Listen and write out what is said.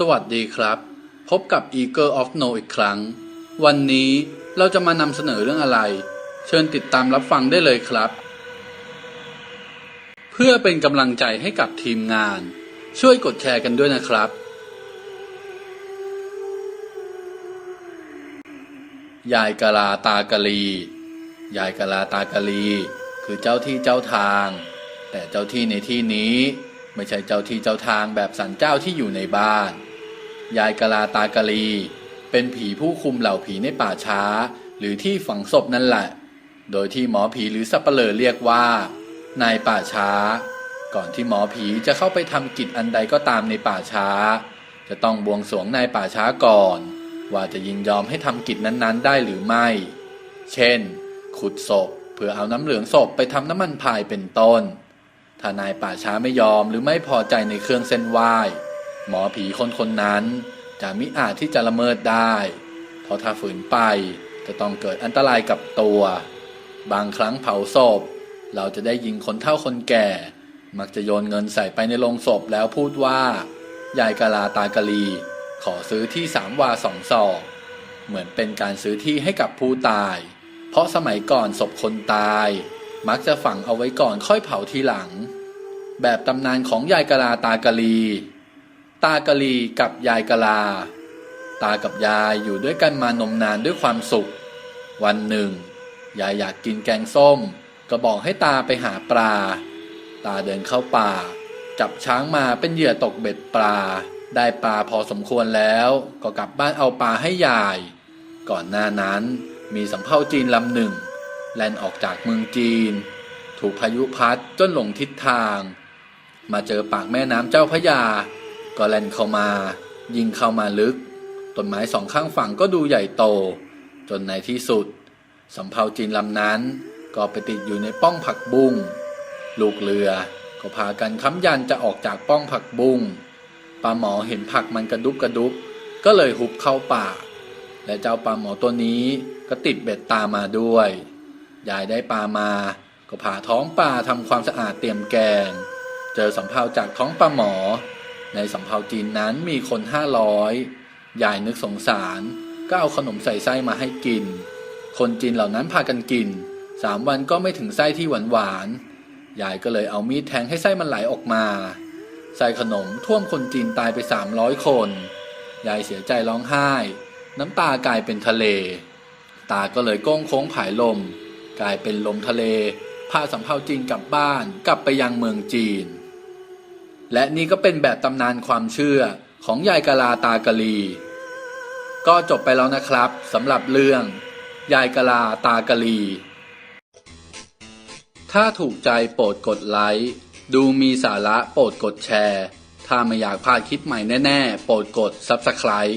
สวัสดีครับ พบกับ Eagle of No อีกครั้ง วันนี้เราจะมานำเสนอเรื่องอะไร เชิญติดตามรับฟังได้เลยครับ เพื่อเป็นกำลังใจให้กับทีมงาน ช่วยกดแชร์กันด้วยนะครับ ยายกะลาตากะลี ยายกะลาตากะลี คือเจ้าที่เจ้าทาง แต่เจ้าที่ในที่นี้ ไม่ใช่เจ้าที่เจ้าทางแบบสันเจ้าที่อยู่ในบ้าน ยายกะลาตากะลี เป็นผีผู้คุมเหล่าผีในป่าช้า หรือที่ฝังศพนั่นแหละ โดยที่หมอผีหรือสับเปลอเรียกว่า นายป่าช้า ก่อนที่หมอผีจะเข้าไปทำกิจอันใดก็ตามในป่าช้า จะต้องบวงสรวงนายป่าช้าก่อน ว่าจะยินยอมให้ทำกิจนั้นๆ ได้หรือไม่ เช่น ขุดศพเพื่อเอาน้ำเหลืองศพไปทำน้ำมันพายเป็นต้น ถ้านายป่าช้าไม่ยอมหรือไม่พอใจในเครื่องเส้นไหว้ หมอผีคนคนนั้น จะมิอาจที่จะละเมิดได้ เพราะถ้าฝืนไปจะต้องเกิดอันตรายกับตัว บางครั้งเผาศพ เราจะได้ยินคนเฒ่าคนแก่ มักจะโยนเงินใส่ไปในโลงศพแล้วพูดว่า ยายกะลาตากะลี ขอซื้อที่สามวาสองศอก เหมือนเป็นการซื้อที่ให้กับผู้ตาย เพราะสมัยก่อนศพคนตาย มักจะฝังเอาไว้ก่อนค่อยเผาทีหลัง แบบตำนานของยายกะลาตากะลี ตากะลีกับยายกะลา ตากับยายอยู่ด้วยกันมานมนานด้วยความสุข วันหนึ่ง ยายอยากกินแกงส้ม ก็บอกให้ตาไปหาปลา ตาเดินเข้าป่า จับช้างมาเป็นเหยื่อตกเบ็ดปลา ได้ปลาพอสมควรแล้วก็กลับบ้านเอาปลาให้ยาย ก่อนหน้านั้นมีสำเภาจีนลำหนึ่ง แล่นออกจากเมืองจีน ถูกพายุพัดจนหลงทิศทาง มาเจอปากแม่น้ำเจ้าพระยา ก็แล่นเข้ามา ยิงเข้ามาลึก ต้นไม้สองข้างฝั่งก็ดูใหญ่โต จนในที่สุดสำเภาจีนลำนั้น ก็ไปติดอยู่ในป้องผักบุ้งลูกเรือก็พากันค้ำยันจะออกจากป้องผักบุ้งปลาหมอเห็นผักมันกระดุบกระดุบ ก็เลยหุบเข้าป่า และเจ้าปลาหมอตัวนี้ก็ติดเบ็ดตามมาด้วย ยายได้ปลามา ก็ผ่าท้องปลาทำความสะอาดเตรียมแกง เจอสำเภาจากท้องปลาหมอ ในสำเภาจีนนั้นมีคนห้าร้อยยายนึกสงสาร ก็เอาขนมใส่ไส้มาให้กิน คนจีนเหล่านั้นพากันกินสามวันก็ไม่ถึงไส้ที่หวานหวานยายก็เลยเอามีดแทงให้ไส้มันไหลออกมา ใส่ขนมท่วมคนจีนตายไปสามร้อยคน ยายเสียใจร้องไห้ น้ำตากลายเป็นทะเล ตาก็เลยโก้งโค้งผายลม กลายเป็นลมทะเล พาสำเภาจีนกลับบ้านกลับไปยังเมืองจีน และนี่ก็เป็นแบบตำนานความเชื่อของยายกะลาตากะลี ก็จบไปแล้วนะครับสำหรับเรื่อง ยายกะลาตากะลี ถ้าถูกใจโปรดกดไลค์ดูมีสาระโปรดกดแชร์ ถ้าไม่อยากพลาดคลิปใหม่แน่ ๆ โปรดกด Subscribe